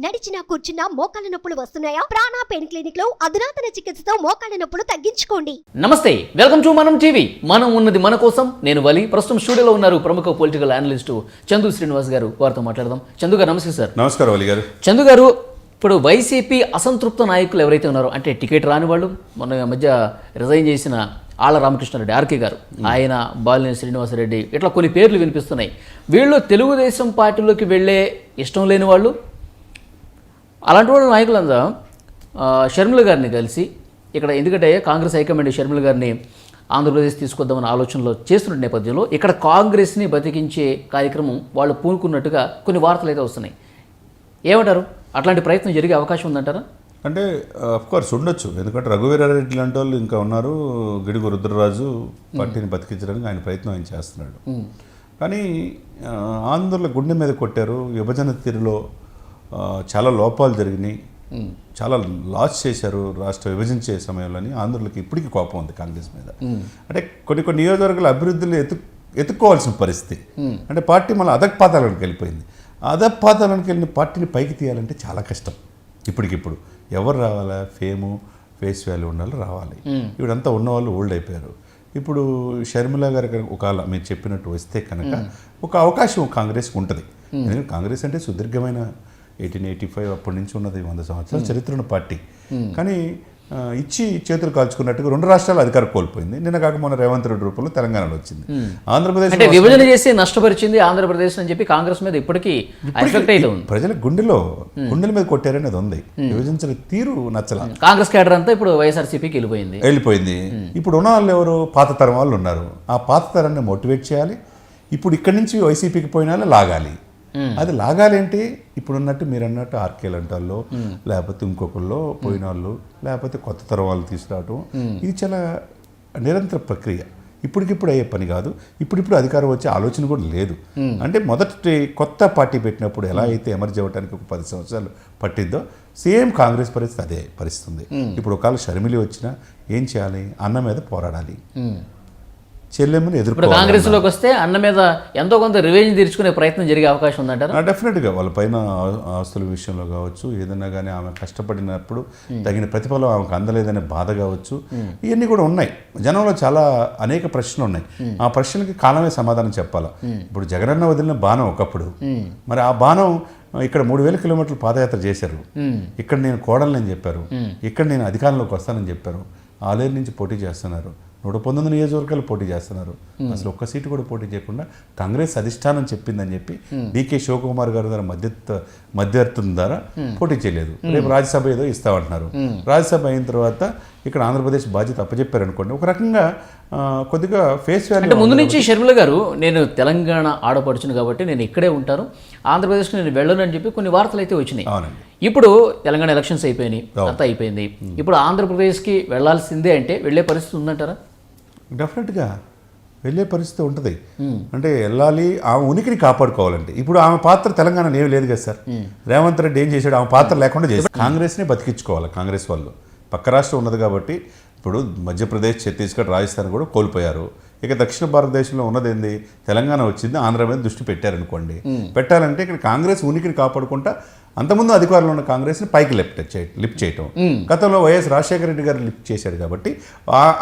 నడిచినా కూర్చున్నా మోకాళ్ళ నొప్పులు వస్తున్నాయా? ప్రాణా పెయిన్ క్లినిక్లో అధునాతన చికిత్సతో మోకాళ్ళ నొప్పులు తగ్గించుకోండి. నమస్తే వెల్కమ్ టు మనం టీవీ. మనం ఉన్నది మన కోసం. నేను వలి. ప్రస్తుతం స్టూడియోలో ఉన్నారు ప్రముఖ పొలిటికల్ అనలిస్టు చందు శ్రీనివాస్ గారు. వారితో మాట్లాడదాం. చందు గారు నమస్తే సార్. నమస్కారం అలీ గారు. చందు గారు ఇప్పుడు వైసీపీ అసంతృప్త నాయకులు ఎవరైతే ఉన్నారో అంటే టికెట్ రాని వాళ్ళు మొన్న మధ్య రిజైన్ చేసిన ఆళ్ళ రామకృష్ణారెడ్డి ఆర్కే గారు. ఆయన బాలినేని శ్రీనివాసరెడ్డి ఇట్లా కొన్ని పేర్లు వినిపిస్తున్నాయి. వీళ్ళు తెలుగుదేశం పార్టీలోకి వెళ్ళే ఇష్టం లేని వాళ్ళు అలాంటి వాళ్ళ నాయకులంతా ఆ, షర్మిల గారిని కలిసి ఇక్కడ ఎందుకంటే కాంగ్రెస్ హైకమాండ్ షర్మిల గారిని ఆంధ్రప్రదేశ్ తీసుకొద్దామన్న ఆలోచనలో చేస్తున్న నేపథ్యంలో ఇక్కడ కాంగ్రెస్ని బతికించే కార్యక్రమం వాళ్ళు పూనుకున్నట్టుగా కొన్ని వార్తలు అయితే వస్తున్నాయి. ఏమంటారు? అట్లాంటి ప్రయత్నం జరిగే అవకాశం ఉందంటారా? అంటే కోర్స్ ఉండొచ్చు. ఎందుకంటే రఘువీరారెడ్డి లాంటి వాళ్ళు ఇంకా ఉన్నారు. గిడుగు రుద్రరాజు పార్టీని బతికించడానికి ఆయన ప్రయత్నం ఆయన చేస్తున్నాడు. కానీ ఆంధ్రుల గుండె మీద కొట్టారు. విభజన తీరులో చాలా లోపాలు జరిగినాయి. చాలా లాస్ చేశారు రాష్ట్ర విభజించే సమయంలోని ఆంధ్రులకి ఇప్పటికీ కోపం ఉంది కాంగ్రెస్ మీద. అంటే కొన్ని కొన్ని నియోజకవర్గాల అభివృద్ధిలో ఎత్తు ఎత్తుక్కోవాల్సిన పరిస్థితి. అంటే పార్టీ మళ్ళీ అధపాతాలకు వెళ్ళిపోయింది. అధపాతాలకు వెళ్ళిన పార్టీని పైకి తీయాలంటే చాలా కష్టం. ఇప్పటికిప్పుడు ఎవరు రావాలా? ఫేము ఫేస్ వాల్యూ ఉండాలి రావాలి. ఇప్పుడంతా ఉన్నవాళ్ళు ఓల్డ్ అయిపోయారు. ఇప్పుడు షర్మిల గారికి ఒకవేళ మీరు చెప్పినట్టు వస్తే కనుక ఒక అవకాశం కాంగ్రెస్కి ఉంటుంది. ఎందుకంటే కాంగ్రెస్ అంటే సుదీర్ఘమైన ఎయిటీన్ ఎయిటీ ఫైవ్ అప్పటి నుంచి ఉన్నది వంద సంవత్సరాల చరిత్ర ఉన్న పార్టీ కానీ ఇచ్చి చేతులు కాల్చుకున్నట్టుగా రెండు రాష్ట్రాలు అధికారం కోల్పోయింది. నిన్న కాక మొన్న రేవంత్ రెడ్డి రూపంలో తెలంగాణలో వచ్చింది. ఆంధ్రప్రదేశ్ అంటే విభజన చేసి నష్టపరిచింది ఆంధ్రప్రదేశ్ అని చెప్పి కాంగ్రెస్ మీద ఇప్పటికీ ప్రజల గుండెలో గుండెల మీద కొట్టారనేది ఉంది. విభజించిన తీరు నచ్చల. కాంగ్రెస్ కేడర్ అంతా ఇప్పుడు వైఎస్ఆర్సీపీకి వెళ్ళిపోయింది. వెళ్ళిపోయింది. ఇప్పుడు ఉన్న వాళ్ళు ఎవరు? పాత తరం వాళ్ళు ఉన్నారు. ఆ పాత తరాన్ని మోటివేట్ చేయాలి. ఇప్పుడు ఇక్కడి నుంచి వైసీపీకి పోయిన లాగాలి. అది లాగాలి అంటే ఇప్పుడు ఉన్నట్టు మీరు అన్నట్టు ఆర్కేలు అంటాళ్ళు లేకపోతే ఇంకొకళ్ళు పోయిన వాళ్ళు లేకపోతే కొత్త తరం వాళ్ళు తీసుకురావటం ఇది చాలా నిరంతర ప్రక్రియ. ఇప్పటికిప్పుడు అయ్యే పని కాదు. ఇప్పుడిప్పుడు అధికారం వచ్చే ఆలోచన కూడా లేదు. అంటే మొదటి కొత్త పార్టీ పెట్టినప్పుడు ఎలా అయితే ఎమర్జ్ అవ్వడానికి ఒక పది సంవత్సరాలు పట్టిద్దో సేమ్ కాంగ్రెస్ పరిస్థితి అదే పరిస్థితి ఉంది ఇప్పుడు ఒకవేళ షర్మిలి వచ్చినా ఏం చేయాలి? అన్న మీద పోరాడాలి. చెల్లెమ్మని ఎదుర్కోవాలి కాంగ్రెస్లోకి వస్తే అన్న మీద ఎంతో కొంత రివెంజ్ తీర్చుకునే ప్రయత్నం జరిగే అవకాశం ఉందంటారా? డెఫినెట్గా వాళ్ళ పైన ఆస్తుల విషయంలో కావచ్చు ఏదైనా కానీ ఆమె కష్టపడినప్పుడు తగిన ప్రతిఫలం ఆమెకు అందలేదనే బాధ కావచ్చు. ఇవన్నీ కూడా ఉన్నాయి. జనంలో చాలా అనేక ప్రశ్నలు ఉన్నాయి. ఆ ప్రశ్నలకి కాలమే సమాధానం చెప్పాలా? ఇప్పుడు జగనన్న వదిలిన బాణం ఒకప్పుడు. మరి ఆ బాణం ఇక్కడ మూడు వేల కిలోమీటర్లు పాదయాత్ర చేశారు. ఇక్కడ నేను కోడలని చెప్పారు. ఇక్కడ నేను అధికారంలోకి వస్తానని చెప్పారు. ఆలేరు నుంచి పోటీ చేస్తున్నారు. నూట పంతొమ్మిది నియోజకవర్గాలు పోటీ చేస్తున్నారు. అసలు ఒక్క సీటు కూడా పోటీ చేయకుండా కాంగ్రెస్ అధిష్టానం చెప్పిందని చెప్పి డికే శివకుమార్ గారి ద్వారా మధ్యత్వ మధ్యవర్తుల ద్వారా పోటీ చేయలేదు. రేపు రాజ్యసభ ఏదో ఇస్తామంటున్నారు. రాజ్యసభ అయిన తర్వాత ఇక్కడ ఆంధ్రప్రదేశ్ బాధ్యత అప్పచెప్పారు అనుకోండి. ఒక రకంగా కొద్దిగా ఫేస్ అంటే వాల్యూ ముందు నుంచి షర్మిల గారు నేను తెలంగాణ ఆడపడుచును కాబట్టి నేను ఇక్కడే ఉంటాను. ఆంధ్రప్రదేశ్కి నేను వెళ్ళను అని చెప్పి కొన్ని వార్తలు అయితే వచ్చినాయి. అవునండి. ఇప్పుడు తెలంగాణ ఎలక్షన్స్ అయిపోయినాయి అంతా అయిపోయింది. ఇప్పుడు ఆంధ్రప్రదేశ్కి వెళ్ళాల్సిందే అంటే వెళ్ళే పరిస్థితి ఉందంటారా? డెఫినెట్గా వెళ్ళే పరిస్థితి ఉంటుంది. అంటే వెళ్ళాలి ఆమె ఉనికిని కాపాడుకోవాలంటే. ఇప్పుడు ఆమె పాత్ర తెలంగాణలో ఏమీ లేదు కదా సార్. రేవంత్ రెడ్డి ఏం చేశాడు? ఆమె పాత్ర లేకుండా చేశాడు. కాంగ్రెస్ని బతికించుకోవాలి కాంగ్రెస్ వాళ్ళు. పక్క రాష్ట్రం ఉన్నది కాబట్టి ఇప్పుడు మధ్యప్రదేశ్ ఛత్తీస్గఢ్ రాజస్థాన్ కూడా కోల్పోయారు. ఇక దక్షిణ భారతదేశంలో ఉన్నది ఏంది? తెలంగాణ వచ్చింది ఆంధ్ర మీద దృష్టి పెట్టారనుకోండి. పెట్టాలంటే ఇక్కడ కాంగ్రెస్ ఉనికిని కాపాడుకుంటా అంతకుముందు అధికారంలో ఉన్న కాంగ్రెస్ని పైకి లిఫ్ట్ లిఫ్ట్ చేయటం. గతంలో వైఎస్ రాజశేఖర రెడ్డి గారు లిఫ్ట్ చేశాడు కాబట్టి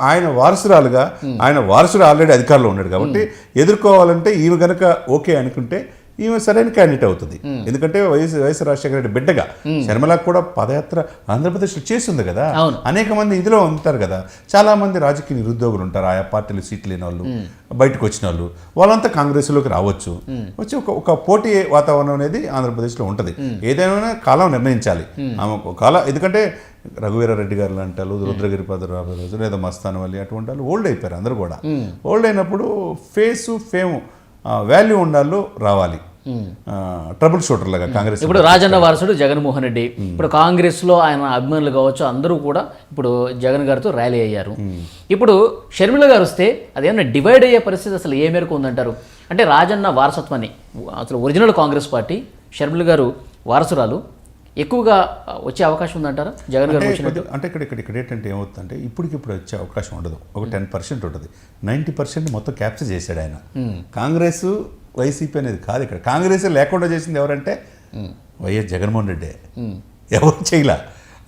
ఆయన వారసురాలుగా ఆయన వారసుడు ఆల్రెడీ అధికారంలో ఉన్నాడు కాబట్టి ఎదుర్కోవాలంటే ఈమె గనక ఓకే అనుకుంటే ఈమె సరైన క్యాండిడేట్ అవుతుంది. ఎందుకంటే వైఎస్ వైఎస్ రాజశేఖర రెడ్డి బిడ్డగా. శర్మలకు కూడా పదయాత్ర ఆంధ్రప్రదేశ్లో చేస్తుంది కదా. అనేక మంది ఇందులో ఉంటారు కదా. చాలా మంది రాజకీయ నిరుద్యోగులు ఉంటారు. ఆయా పార్టీలు సీట్లు లేని వాళ్ళు బయటకు వచ్చిన వాళ్ళు. వాళ్ళంతా కాంగ్రెస్లోకి రావచ్చు. వచ్చి ఒక ఒక పోటీ వాతావరణం అనేది ఆంధ్రప్రదేశ్లో ఉంటుంది. ఏదైనా కాలం నిర్ణయించాలి. ఆమె కాలం ఎందుకంటే రఘువీరారెడ్డి గారు అంటారు రుద్రగిరి పదరాజు లేదా మస్తాన్ వల్లి అటువంటి వాళ్ళు ఓల్డ్ అయిపోయారు అందరూ కూడా. ఓల్డ్ అయినప్పుడు ఫేసు ఫేమ్ వాల్యూ ఉండాలో రావాలి. ట్రబుల్ షూటర్ లాగా కాంగ్రెస్ ఇప్పుడు రాజన్న వారసుడు జగన్మోహన్ రెడ్డి. ఇప్పుడు కాంగ్రెస్లో ఆయన అభిమానులు కావచ్చు అందరూ కూడా ఇప్పుడు జగన్ గారితో ర్యాలీ అయ్యారు. ఇప్పుడు షర్మిల గారు వస్తే అదేమన్నా డివైడ్ అయ్యే పరిస్థితి అసలు ఏ మేరకు ఉందంటారు? అంటే రాజన్న వారసత్వాన్ని అసలు ఒరిజినల్ కాంగ్రెస్ పార్టీ షర్మిల గారు వారసురాలు ఎక్కువగా వచ్చే అవకాశం ఉందంటారా? జగన్ గారు అంటే వచ్చినట్టు? కొద్ది- అంటే ఇక్కడ ఇక్కడ ఇక్కడ ఏంటంటే ఏమవుతుందంటే ఇప్పటికిప్పుడు వచ్చే అవకాశం ఉండదు. ఒక టెన్ పర్సెంట్ ఉంటుంది. నైంటీ పర్సెంట్ మొత్తం క్యాప్చర్ చేశాడు ఆయన. కాంగ్రెస్ వైసీపీ అనేది కాదు ఇక్కడ. కాంగ్రెస్ లేకుండా చేసింది ఎవరంటే వైఎస్ జగన్మోహన్ రెడ్డి. ఎవరు చేయలే.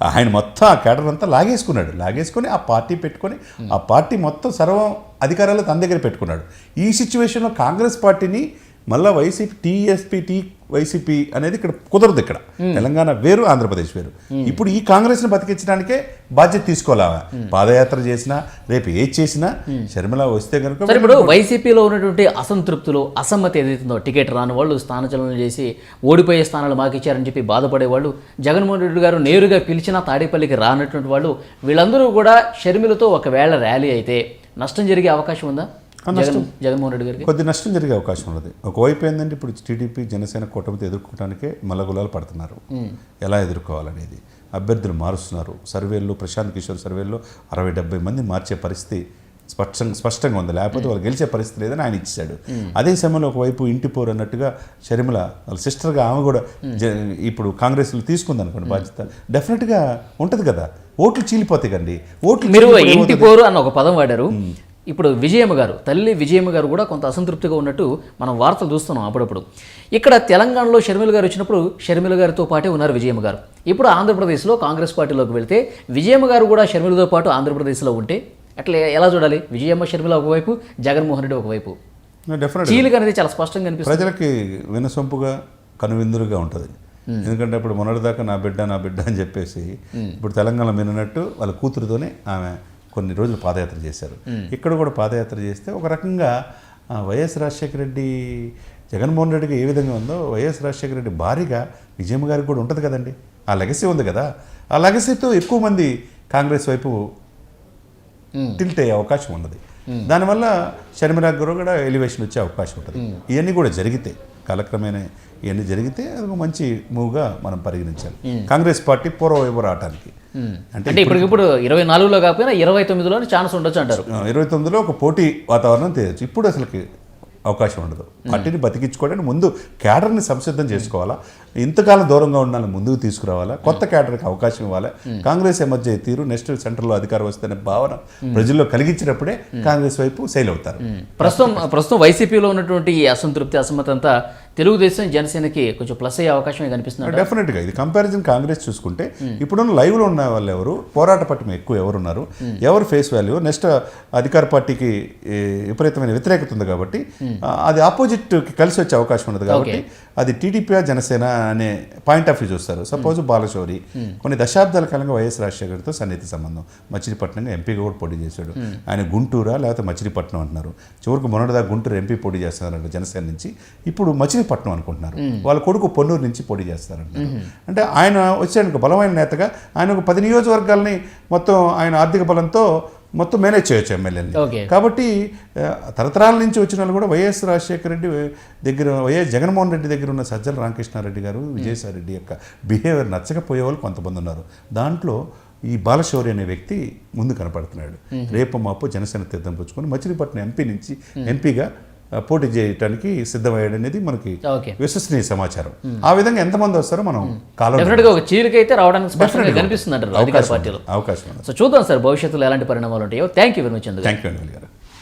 ఆయన మొత్తం ఆ కేడర్ అంతా లాగేసుకున్నాడు. లాగేసుకొని ఆ పార్టీ పెట్టుకొని ఆ పార్టీ మొత్తం సర్వం అధికారాలు తన దగ్గర పెట్టుకున్నాడు. ఈ సిచ్యువేషన్లో కాంగ్రెస్ పార్టీని మళ్ళీ వైసీపీ టీఎస్పీ టీ వైసీపీ అనేది ఇక్కడ కుదరదు ఇక్కడ. తెలంగాణ వేరు ఆంధ్రప్రదేశ్ వేరు. ఇప్పుడు ఈ కాంగ్రెస్ని బతికించడానికే బాధ్యత తీసుకోవాలా? పాదయాత్ర చేసినా రేపు ఏది చేసినా షర్మిల వస్తే కనుక ఇప్పుడు వైసీపీలో ఉన్నటువంటి అసంతృప్తులు అసమ్మతి ఏదైతుందో టికెట్ రాని వాళ్ళు స్థానచలనం చేసి ఓడిపోయే స్థానాలు మాకు ఇచ్చారని చెప్పి బాధపడేవాళ్ళు జగన్మోహన్ రెడ్డి గారు నేరుగా పిలిచినా తాడేపల్లికి రానటువంటి వాళ్ళు వీళ్ళందరూ కూడా షర్మిలతో ఒకవేళ ర్యాలీ అయితే నష్టం జరిగే అవకాశం ఉందా? జగన్ జగన్మోహన్ రెడ్డి గారికి? కొద్ది నష్టం జరిగే అవకాశం ఉన్నది. ఒకవైపు ఏంటంటే ఇప్పుడు టీడీపీ జనసేన కూటమితో ఎదుర్కోవడానికే మల్లగులాలు పడుతున్నారు. ఎలా ఎదుర్కోవాలనేది? అభ్యర్థులు మారుస్తున్నారు. సర్వేల్లో ప్రశాంత్ కిషోర్ సర్వేల్లో అరవై డెబ్బై మంది మార్చే పరిస్థితి స్పష్టంగా స్పష్టంగా ఉంది. లేకపోతే వాళ్ళు గెలిచే పరిస్థితి లేదని ఆయన ఇచ్చాడు. అదే సమయంలో ఒకవైపు ఇంటి పోరు అన్నట్టుగా షర్మిల వాళ్ళ సిస్టర్గా ఆమె కూడా ఇప్పుడు కాంగ్రెస్లో తీసుకుంది అనుకోండి బాధ్యత. డెఫినెట్గా ఉంటుంది కదా. ఓట్లు చీలిపోతాయి కండి ఓట్లు మీరు ఇంటి పోరు అన్న ఒక పదం వాడారు. ఇప్పుడు విజయమ్మ గారు తల్లి విజయమ్మ గారు కూడా కొంత అసంతృప్తిగా ఉన్నట్టు మనం వార్తలు చూస్తున్నాం అప్పుడప్పుడు. ఇక్కడ తెలంగాణలో షర్మిల గారు వచ్చినప్పుడు షర్మిల గారితో పాటే ఉన్నారు విజయమ్మ గారు. ఇప్పుడు ఆంధ్రప్రదేశ్లో కాంగ్రెస్ పార్టీలోకి వెళ్తే విజయమ్మ గారు కూడా షర్మిలతో పాటు ఆంధ్రప్రదేశ్లో ఉంటే అట్లా ఎలా చూడాలి? విజయమ్మ షర్మిల ఒకవైపు జగన్మోహన్ రెడ్డి ఒకవైపు? చీలిక అనేది చాలా స్పష్టంగా కనిపిస్తుంది ప్రజలకి వినసొంపుగా కనువిందులుగా ఉంటుంది. ఎందుకంటే ఇప్పుడు మొన్నటిదాకా నా బిడ్డ నా బిడ్డ అని చెప్పేసి ఇప్పుడు తెలంగాణ విన్నట్టు వాళ్ళ కూతురుతోనే ఆమె కొన్ని రోజులు పాదయాత్ర చేశారు. ఇక్కడ కూడా పాదయాత్ర చేస్తే ఒక రకంగా వైఎస్ రాజశేఖర రెడ్డి జగన్మోహన్ రెడ్డికి ఏ విధంగా ఉందో వైఎస్ రాజశేఖర రెడ్డి భారీగా విజయమ్మ గారికి కూడా ఉంటుంది కదండి. ఆ లెగసీ ఉంది కదా. ఆ లెగసీతో ఎక్కువ మంది కాంగ్రెస్ వైపు టిల్ట్ అయ్యే అవకాశం ఉన్నది. దానివల్ల షర్మిలా గారు కూడా ఎలివేషన్ వచ్చే అవకాశం ఉంటుంది. ఇవన్నీ కూడా జరిగితే కాలక్రమేణా ఇవన్నీ జరిగితే అది ఒక మంచి మూవ్గా మనం పరిగణించాలి. కాంగ్రెస్ పార్టీ పూర్వ వైపు రావటానికి అంటే అంటే ఇప్పటికిప్పుడు ఇరవై నాలుగులో కాకపోయినా ఇరవై తొమ్మిదిలోనే ఛాన్స్ ఉండొచ్చు అంటారు. ఇరవై తొమ్మిదిలో ఒక పోటీ వాతావరణం తేయచ్చు. ఇప్పుడు అసలుకి అవకాశం ఉండదు. పార్టీని బతికించుకోవడానికి ముందు క్యాడర్ని సంసిద్ధం చేసుకోవాలా? ఇంతకాలం దూరంగా ఉండాలని ముందుకు తీసుకురావాలా? కొత్త క్యాడర్కి అవకాశం ఇవ్వాలి? కాంగ్రెస్ ఎమర్జీ తీరు? నెక్స్ట్ సెంటర్లో అధికారం వస్తేనే భావన ప్రజల్లో కలిగించినప్పుడే కాంగ్రెస్ వైపు శైలి అవుతారు. ప్రస్తుతం ప్రస్తుతం వైసీపీలో ఉన్నటువంటి అసంతృప్తి అసమ్మతంతా తెలుగుదేశం జనసేనకి కొంచెం ప్లస్ అయ్యే అవకాశం కనిపిస్తుంది డెఫినెట్గా ఇది కంపారిజన్ కాంగ్రెస్ చూసుకుంటే ఇప్పుడున్న లైవ్లో ఉన్న వాళ్ళు ఎవరు? పోరాట పట్టిమ ఎక్కువ ఎవరున్నారు? ఎవరు ఫేస్ వాల్యూ నెక్స్ట్ అధికార పార్టీకి విపరీతమైన వ్యతిరేకత ఉంది కాబట్టి ఆ, అది ఆపోజిట్కి కలిసి వచ్చే అవకాశం ఉండదు కాబట్టి అది టీడీపీ జనసేన అనే పాయింట్ ఆఫ్ వ్యూ చూస్తారు. సపోజ్ బాలశౌరి కొన్ని దశాబ్దాల కాలంగా వైఎస్ రాజశేఖర్తో సన్నిహిత సంబంధం. మచిలీపట్నంగా ఎంపీగా కూడా పోటీ చేశాడు. ఆయన గుంటూరా లేకపోతే మచిలీపట్నం అంటున్నారు. చివరికి మొన్నటిదా గుంటూరు ఎంపీ పోటీ చేస్తున్నారంట జనసేన నుంచి. ఇప్పుడు మచిలీపట్నం అనుకుంటున్నారు. వాళ్ళ కొడుకు పొన్నూరు నుంచి పోటీ చేస్తారంటారు అంటే ఆయన వచ్చాడు బలమైన నేతగా. ఆయన ఒక పది నియోజకవర్గాల్ని మొత్తం ఆయన ఆర్థిక బలంతో మొత్తం మేనేజ్ చేయొచ్చు ఎమ్మెల్యేని కాబట్టి తరతరాల నుంచి వచ్చిన వాళ్ళు కూడా వైఎస్ రాజశేఖర రెడ్డి దగ్గర వైఎస్ జగన్మోహన్ రెడ్డి దగ్గర ఉన్న సజ్జల రామకృష్ణారెడ్డి గారు విజయసాయి రెడ్డి యొక్క బిహేవియర్ నచ్చకపోయే వాళ్ళు కొంతమంది ఉన్నారు దాంట్లో ఈ బాలశౌరి అనే వ్యక్తి ముందు కనపడుతున్నాడు. రేపు మాపు జనసేన తీర్థం పుచ్చుకొని మచిలీపట్నం ఎంపీ నుంచి ఎంపీగా ఆ, పోటీ చేయడానికి సిద్ధమయ్యాడు అనేది మనకి విశ్వసనీయ సమాచారం. ఆ విధంగా ఎంతమంది వస్తారో మనం కాలం గా ఒక చీలిక అయితే రావడానికి స్పష్టంగా కనిపిస్తుంది అంటారు అవకాశం సో చూద్దాం సార్ భవిష్యత్తులో ఎలాంటి పరిణామాలు ఉంటాయో. Thank you very much thank you అండి గారు.